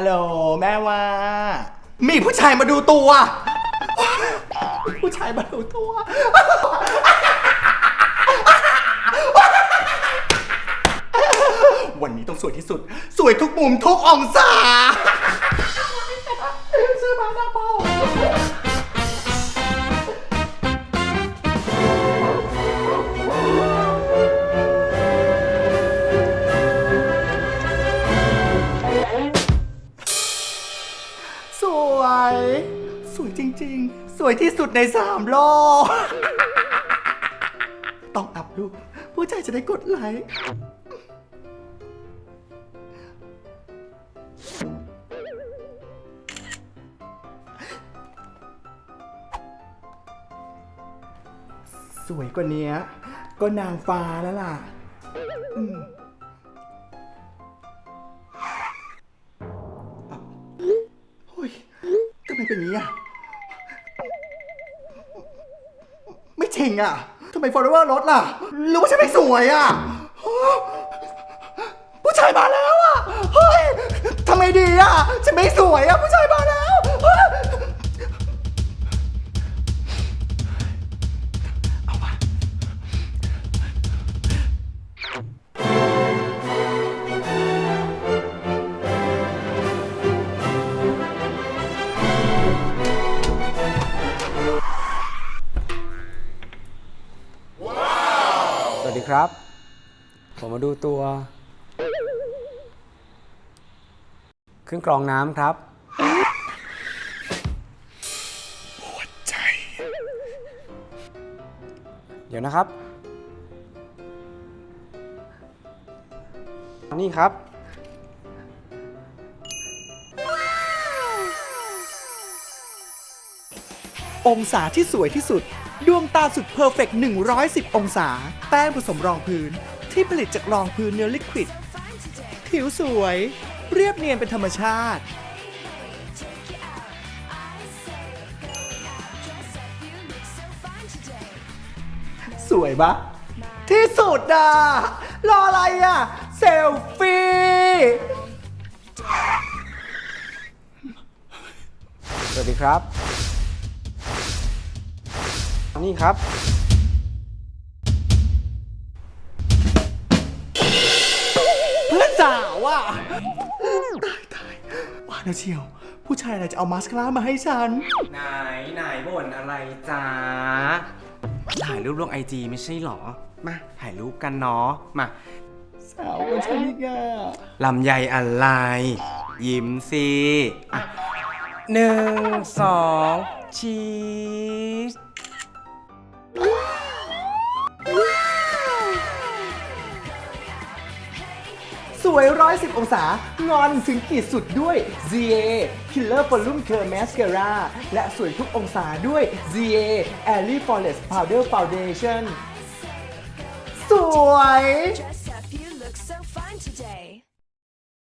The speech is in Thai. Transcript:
ฮัลโหลแม่ว่า มีผู้ชายมาดูตัว ผู้ชายมาดูตัว วันนี้ต้องสวยที่สุด สวยทุกมุมทุกองศา สวยจริง ๆ สวยที่สุดในสามโลก ต้องอัพรูปผู้ชายจะได้กดไลค์ สวยกว่านี้ก็นางฟ้าแล้วล่ะอืมเฮ้ยทำไมเป็นอย่างนี้อะ จริงอะทำไม follower ลดล่ะ หรือว่าฉันไม่สวยอะ ผู้ชายมาแล้วอะ เฮ้ยทำไมดีอะ ฉันไม่สวยอะ ผู้ชายมา ครับ ผมมาดูตัว เครื่องกรองน้ำครับใจ เดี๋ยวนะครับ นี่ครับ องศาที่สวยที่สุด ดวงตาสุดเพอร์เฟกต์110 องศา แป้งผสมรองพื้น ที่ผลิตจากรองพื้นเนื้อลิควิด ผิวสวย เรียบเนียนเป็นธรรมชาติ สวยปะที่สุดอะ รออะไรอะ เซลฟี่สวัสดีครับ นี่ครับ เพื่อนสาวอะตายตายว่าแล้วเชียว ผู้ชายอะไรจะเอามาสคาร่ามาให้ฉัน ไหนไหนบ่นอะไรจ้าถ่ายรูปลงไอจีไม่ใช่หรอ มา ถ่ายรูปกันเนาะ มา สาวคนฉันอีกอะลำไยอะไร ยิ้มสิอะหนึ่งสองชีส สวยร้อยสิบองศางอนถึงขีดสุดด้วย ZA Killer Volume Curl Mascara และสวยทุกองศาด้วย ZA Airy Flawless Powder Foundation สวย